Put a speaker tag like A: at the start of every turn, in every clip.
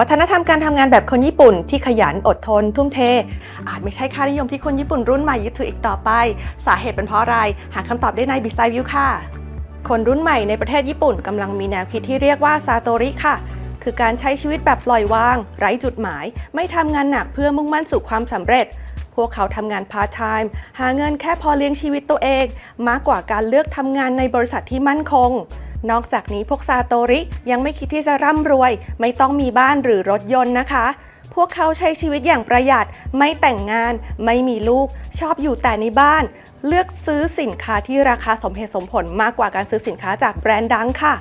A: วัฒนธรรมการทำงานแบบคนญี่ปุ่นที่ขยันอดทน ทุ่มเท อาจไม่ใช่ค่านิยมที่คนญี่ปุ่นรุ่นใหม่ยึดถืออีกต่อไป สาเหตุเป็นเพราะอะไร หาคำตอบได้ในบิสไซวิวค่ะ คนรุ่นใหม่ในประเทศญี่ปุ่นกำลังมีแนวคิดที่เรียกว่าซาโตริค่ะ คือการใช้ชีวิตแบบปล่อยวาง ไร้จุดหมาย ไม่ทำงานหนักเพื่อมุ่งมั่นสู่ความสำเร็จพวกเขาทำงานพาร์ทไทม์หาเงินแค่พอเลี้ยงชีวิตตัวเอง มากกว่าการเลือกทำงานในบริษัทที่มั่นคง นอกจากนี้พวกซาโตริยังไม่คิดที่จะร่ำรวย ไม่ต้องมีบ้านหรือรถยนต์นะคะ พวกเขาใช้ชีวิตอย่างประหยัด ไม่แต่งงาน ไม่มีลูก ชอบอยู่แต่ในบ้าน เลือกซื้อสินค้าที่ราคาสมเหตุสมผลมากกว่าการซื้อสินค้าจากแบรนด์ดังค่ะ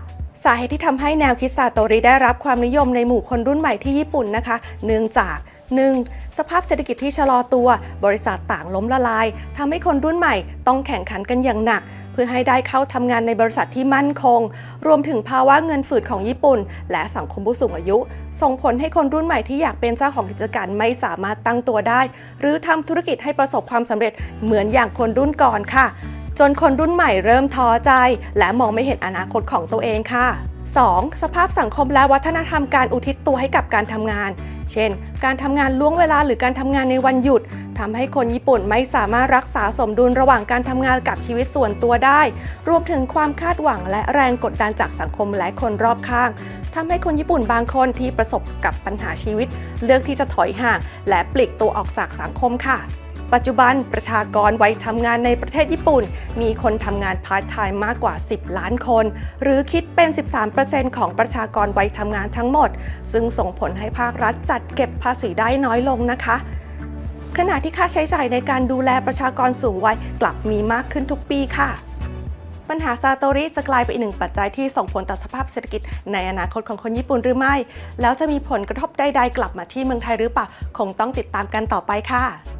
A: สาเหตุที่ทำให้แนวคิดซาโตริได้รับความนิยมในหมู่คนรุ่นใหม่ที่ญี่ปุ่นนะคะ เนื่องจาก 1. สภาพเศรษฐกิจที่ชะลอตัว บริษัทต่างล้มละลายทำให้คนรุ่นใหม่ต้องแข่งขันกันอย่างหนัก เพื่อให้ได้เข้าทำงานในบริษัทที่มั่นคง รวมถึงภาวะเงินฝืดของญี่ปุ่น และสังคมผู้สูงอายุ ส่งผลให้คนรุ่นใหม่ที่อยากเป็นเจ้าของกิจการไม่สามารถตั้งตัวได้ หรือทำธุรกิจให้ประสบความสำเร็จเหมือนอย่างคนรุ่นก่อนค่ะ จนคนรุ่นใหม่เริ่มท้อใจ และมองไม่เห็นอนาคตของตัวเองค่ะ 2. สภาพสังคมและวัฒนธรรมการอุทิศตัวให้กับการทำงาน เช่น การทำงานล่วงเวลาหรือการทำงานในวันหยุดทำให้คนญี่ปุ่นไม่สามารถรักษาสมดุลระหว่างการทำงานกับชีวิตส่วนตัวได้ รวมถึงความคาดหวังและแรงกดดันจากสังคมและคนรอบข้างทำให้คนญี่ปุ่นบางคนที่ประสบกับปัญหาชีวิต เลือกที่จะถอยห่าง และปลีกตัวออกจากสังคมค่ะ ปัจจุบันประชากรวัยทำงานในประเทศญี่ปุ่น มีคนทำงานพาร์ทไทม์มากกว่า 10 ล้านคน หรือคิดเป็น 13%ของประชากรวัยทำงานทั้งหมด ซึ่งส่งผลให้ภาครัฐจัดเก็บภาษีได้น้อยลงนะคะขณะที่ค่าใช้จ่ายในการดูแลประชากรสูงวัยกลับมีมากขึ้นทุกปีค่ะ ปัญหาซาโตริจะกลายเป็นอีกหนึ่งปัจจัยที่ส่งผลต่อสภาพเศรษฐกิจในอนาคตของคนญี่ปุ่นหรือไม่ แล้วจะมีผลกระทบใดๆกลับมาที่เมืองไทยหรือเปล่า คงต้องติดตามกันต่อไปค่ะ